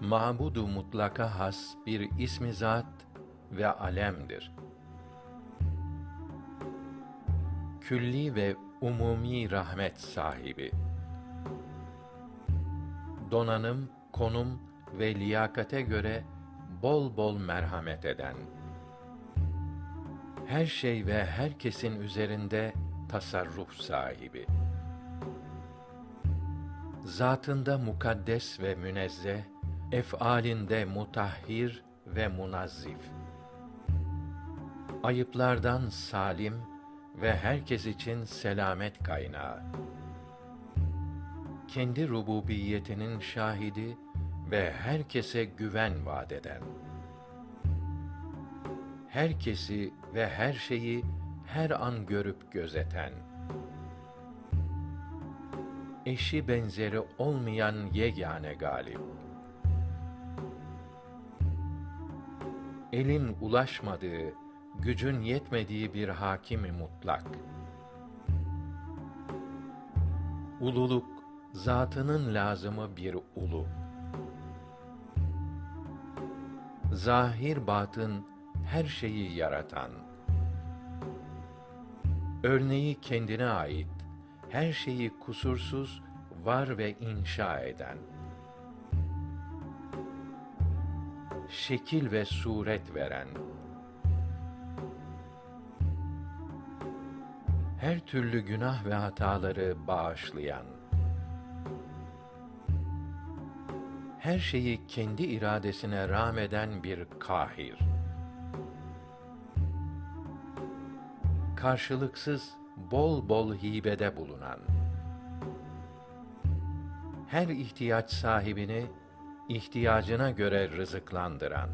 mabudu mutlaka has bir ismi zat ve alemdir. Külli ve umumi rahmet sahibi. Donanım, konum ve liyakate göre bol bol merhamet eden. Her şey ve herkesin üzerinde tasarruf sahibi. Zatında mukaddes ve münezzeh, ef'alinde mutahhir ve munazzif. Ayıplardan salim ve herkes için selamet kaynağı. Kendi rububiyetinin şahidi ve herkese güven vaat eden. Herkesi ve her şeyi her an görüp gözeten. Eşi benzeri olmayan yegane galip. Elin ulaşmadığı, gücün yetmediği bir hakimi mutlak. Ululuk zatının lazımı bir ulu. Zahir batın her şeyi yaratan. Örneği kendine ait, her şeyi kusursuz var ve inşa eden. Şekil ve suret veren. Her türlü günah ve hataları bağışlayan. Her şeyi kendi iradesine rağmeden bir kahir. Karşılıksız bol bol hibede bulunan. Her ihtiyaç sahibini ihtiyacına göre rızıklandıran.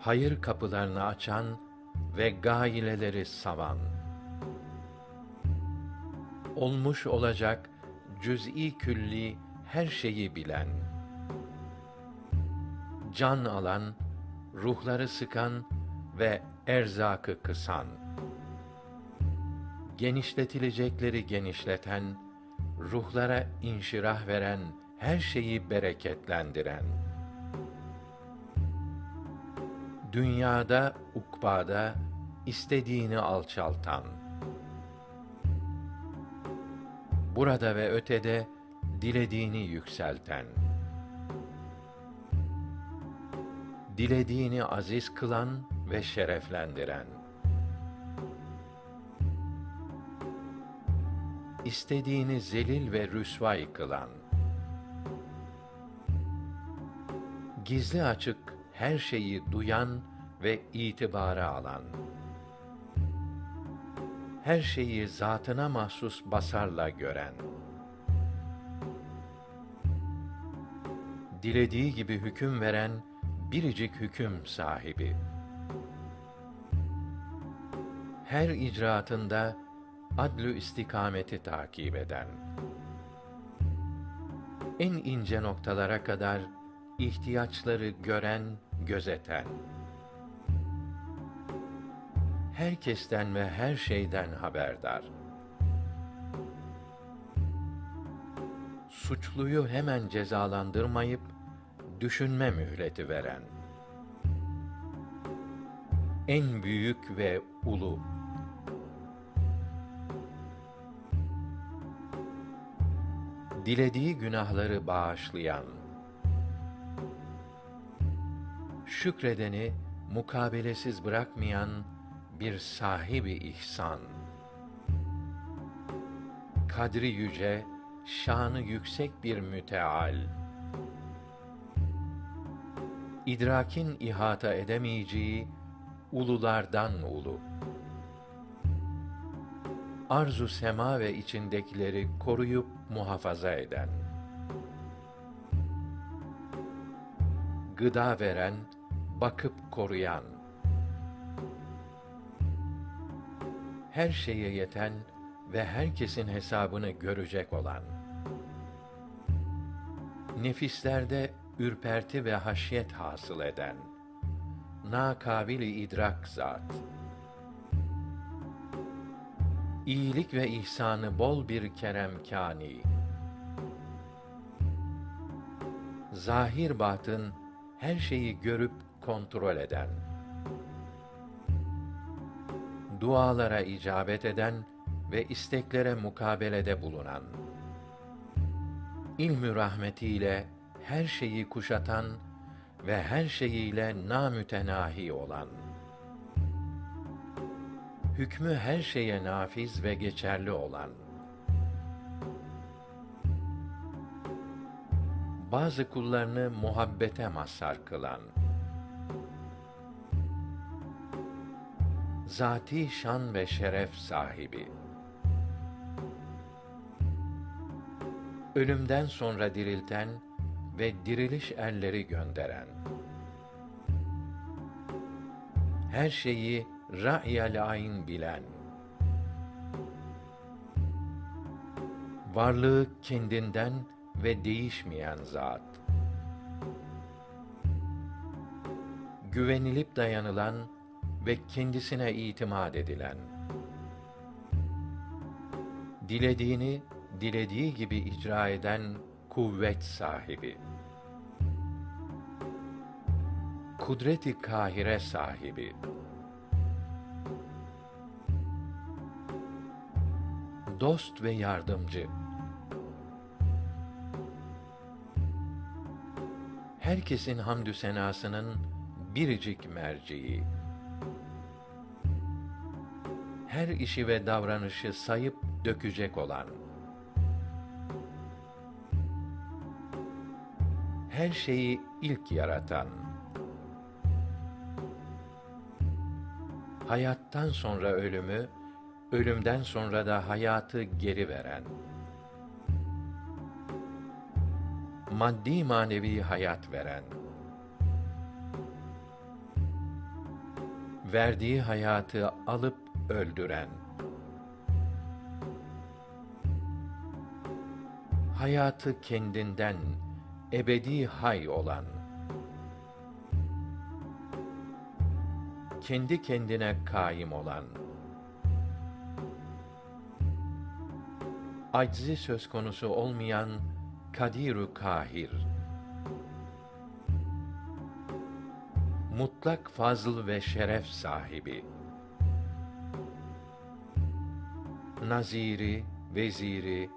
Hayır kapılarını açan ve gaileleri savan. Olmuş olacak cüz'i külli her şeyi bilen. Can alan, ruhları sıkan ve erzakı kısan. Genişletilecekleri genişleten, ruhlara inşirah veren, her şeyi bereketlendiren. Dünyada, ukbada istediğini alçaltan. Burada ve ötede dilediğini yükselten. Dilediğini aziz kılan ve şereflendiren. İstediğini zelil ve rüsvay kılan. Gizli açık her şeyi duyan ve itibara alan. Her şeyi zatına mahsus basarla gören. Dilediği gibi hüküm veren biricik hüküm sahibi. Her icraatında adlü istikameti takip eden. En ince noktalara kadar ihtiyaçları gören, gözeten. Herkesten ve her şeyden haberdar. Suçluyu hemen cezalandırmayıp düşünme mühleti veren. En büyük ve ulu dilediği günahları bağışlayan, şükredeni mukabelesiz bırakmayan bir sahibi ihsan, kadri yüce, şanı yüksek bir müteal, idrakin ihata edemeyeceği ululardan ulu arzu sema ve içindekileri koruyup muhafaza eden, gıda veren, bakıp koruyan, her şeye yeten ve herkesin hesabını görecek olan, nefislerde ürperti ve haşyet hasıl eden, nakabili idrak zat, iyilik ve ihsanı bol bir kerem kani. zahir batın her şeyi görüp kontrol eden, dualara icabet eden ve isteklere mukabelede bulunan, ilmü rahmetiyle her şeyi kuşatan ve her şeyiyle namütenahi olan, hükmü her şeye nafiz ve geçerli olan, bazı kullarını muhabbete mazhar kılan, zati şan ve şeref sahibi, ölümden sonra dirilten ve diriliş erleri gönderen, her şeyi ra'yel ayn bilen, varlığı kendinden ve değişmeyen zat, güvenilip dayanılan ve kendisine itimat edilen, dilediğini dilediği gibi icra eden kuvvet sahibi, kudreti kahire sahibi, dost ve yardımcı, herkesin hamdü senasının biricik merciği, her işi ve davranışı sayıp dökecek olan, her şeyi ilk yaratan, hayattan sonra ölümü, ölümden sonra da hayatı geri veren, maddi manevi hayat veren, verdiği hayatı alıp öldüren, hayatı kendinden ebedi hay olan, kendi kendine kaim olan, aczi söz konusu olmayan kadirü kahir, mutlak fazl ve şeref sahibi, naziri, veziri,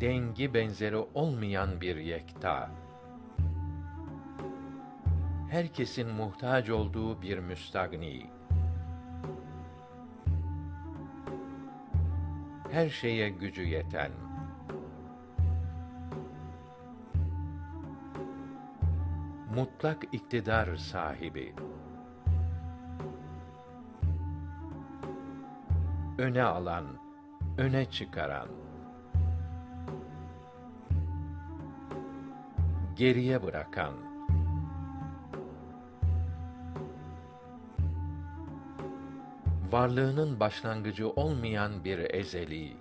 dengi benzeri olmayan bir yekta, herkesin muhtaç olduğu bir müstagni, her şeye gücü yeten, mutlak iktidar sahibi, öne alan, öne çıkaran, geriye bırakan, varlığının başlangıcı olmayan bir ezeli,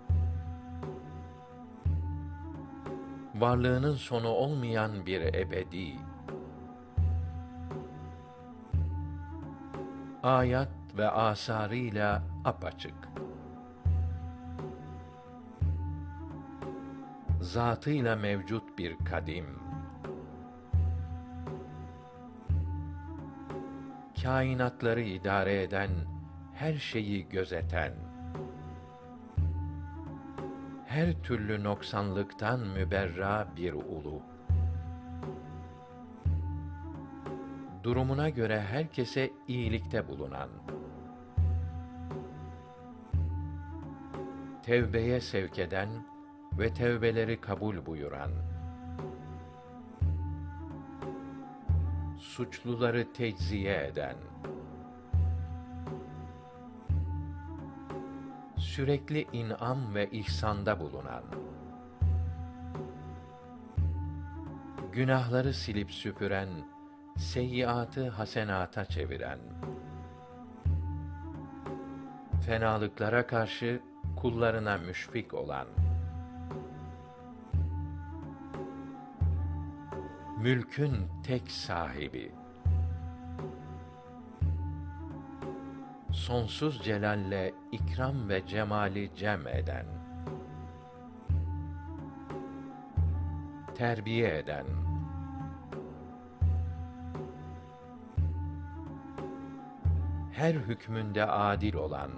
varlığının sonu olmayan bir ebedi, ayat ve asarıyla apaçık. Zatıyla mevcut bir kadim. Kainatları idare eden, her şeyi gözeten, her türlü noksanlıktan müberra bir ulu. Durumuna göre herkese iyilikte bulunan, tevbeye sevk eden ve tevbeleri kabul buyuran, suçluları tecziye eden, sürekli inam ve ihsanda bulunan, günahları silip süpüren, seyyiatı hasenata çeviren, fenalıklara karşı kullarına müşfik olan, mülkün tek sahibi, sonsuz celalle ikram ve cemali cem eden, terbiye eden, her hükmünde adil olan,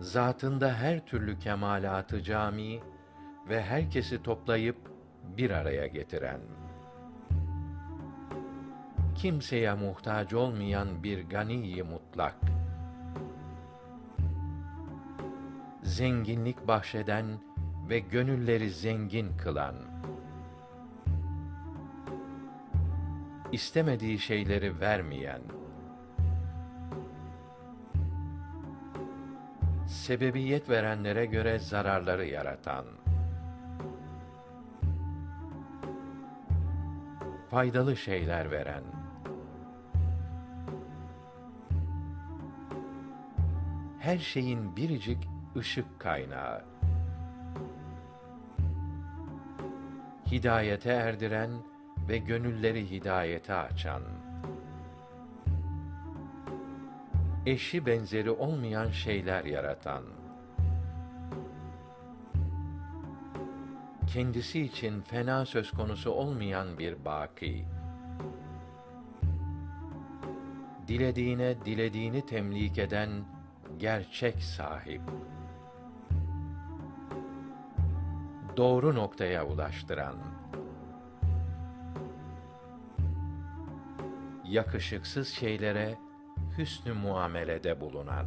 zatında her türlü kemalatı cami ve herkesi toplayıp bir araya getiren, kimseye muhtaç olmayan bir ganiyi mutlak, zenginlik bahşeden ve gönülleri zengin kılan, istemediği şeyleri vermeyen, sebebiyet verenlere göre zararları yaratan, faydalı şeyler veren, her şeyin biricik ışık kaynağı, hidayete erdiren ve gönülleri hidayete açan, eşi benzeri olmayan şeyler yaratan, kendisi için fena söz konusu olmayan bir baki, dilediğine dilediğini temlik eden gerçek sahip, doğru noktaya ulaştıran, yakışıksız şeylere hüsnü muamelede bulunan,